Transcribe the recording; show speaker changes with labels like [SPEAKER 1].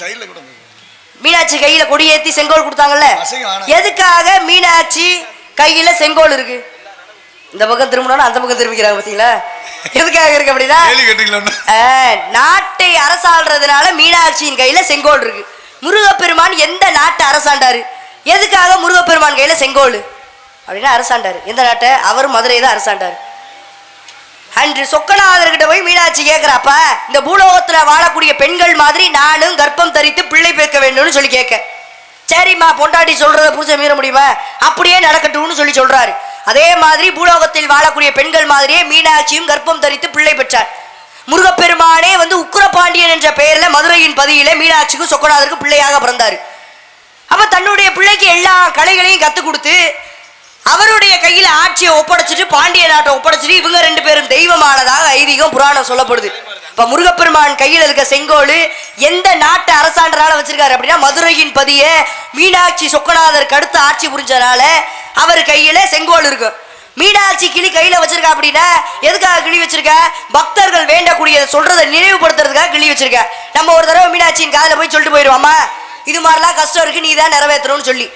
[SPEAKER 1] சைடுல கூட இருக்கு.
[SPEAKER 2] மீனாட்சி கையில கொடியேத்தி செங்கோல் கொடுத்தாங்கல்ல. எதுக்காக மீனாட்சி கையில செங்கோல் இருக்கு? இந்த பக்கம் திரும்பினோம்னா அந்த பக்கம் திரும்பிக்கிறாங்க பாத்தீங்களா? எதுக்காக இருக்கு அப்படின்னா நாட்டை அரசாள்றதுனால மீனாட்சியின் கையில செங்கோல் இருக்கு. முருகப்பெருமான் எந்த நாட்டை அரசாண்டாரு? எதுக்காக முருகப்பெருமான் கையில செங்கோல்? அப்படின்னா அரசாண்டாரு. எந்த நாட்டை? அவர் மதுரை தான் அரசாண்டாரு. அன்று சொக்கநாதர்கிட்ட போய் மீனாட்சி கேட்குறாப்ப இந்த பூலோகத்துல வாழக்கூடிய பெண்கள் மாதிரி நானும் கர்ப்பம் தரித்து பிள்ளை பெற்க வேண்டும்னு சொல்லி கேட்க சரிம்மா பொண்டாட்டி சொல்றத புருஷன் மீற முடியுமா? அப்படியே நடக்கட்டும்னு சொல்லி சொல்றாரு. அதே மாதிரி பூலோகத்தில் வாழக்கூடிய பெண்கள் மாதிரியே மீனாட்சியும் கர்ப்பம் தரித்து பிள்ளை பெற்றார். முருகப்பெருமானே வந்து உக்கிரபாண்டியன் என்ற பெயர்ல மதுரையின் பதியில மீனாட்சிக்கும் சொக்கநாதருக்கும் பிள்ளையாக பிறந்தாரு. அப்ப தன்னுடைய பிள்ளைக்கு எல்லா கலைகளையும் கத்து கொடுத்து அவருடைய கையில ஆட்சியை ஒப்படைச்சிட்டு பாண்டிய நாட்டை ஒப்படைச்சிட்டு இவங்க ரெண்டு பேரும் தெய்வமானதாக ஐதீகம் புராணம் சொல்லப்படுது. இப்ப முருகப்பெருமான் கையில் இருக்க செங்கோல் எந்த நாட்டு அரசாண்டனால வச்சிருக்காரு அப்படின்னா மதுரையின் பதிய மீனாட்சி சொக்கநாதருக்கு அடுத்து ஆட்சி புரிஞ்சனால அவர் கையில செங்கோல் இருக்கும் மீனாட்சி கிளி கையில வச்சிருக்கா அப்படின்னா எதுக்காக கிளி வச்சிருக்க? பக்தர்கள் வேண்டக்கூடிய சொல்றதை நினைவுபடுத்துறதுக்காக கிளி வச்சிருக்க. நம்ம ஒரு தடவை மீனாட்சியின் காதில் போய் சொல்லிட்டு போயிடுவோமா இது மாதிரிலாம் கஷ்டம் இருக்கு நீ தான் நிறைவேற்றணும்னு சொல்லி.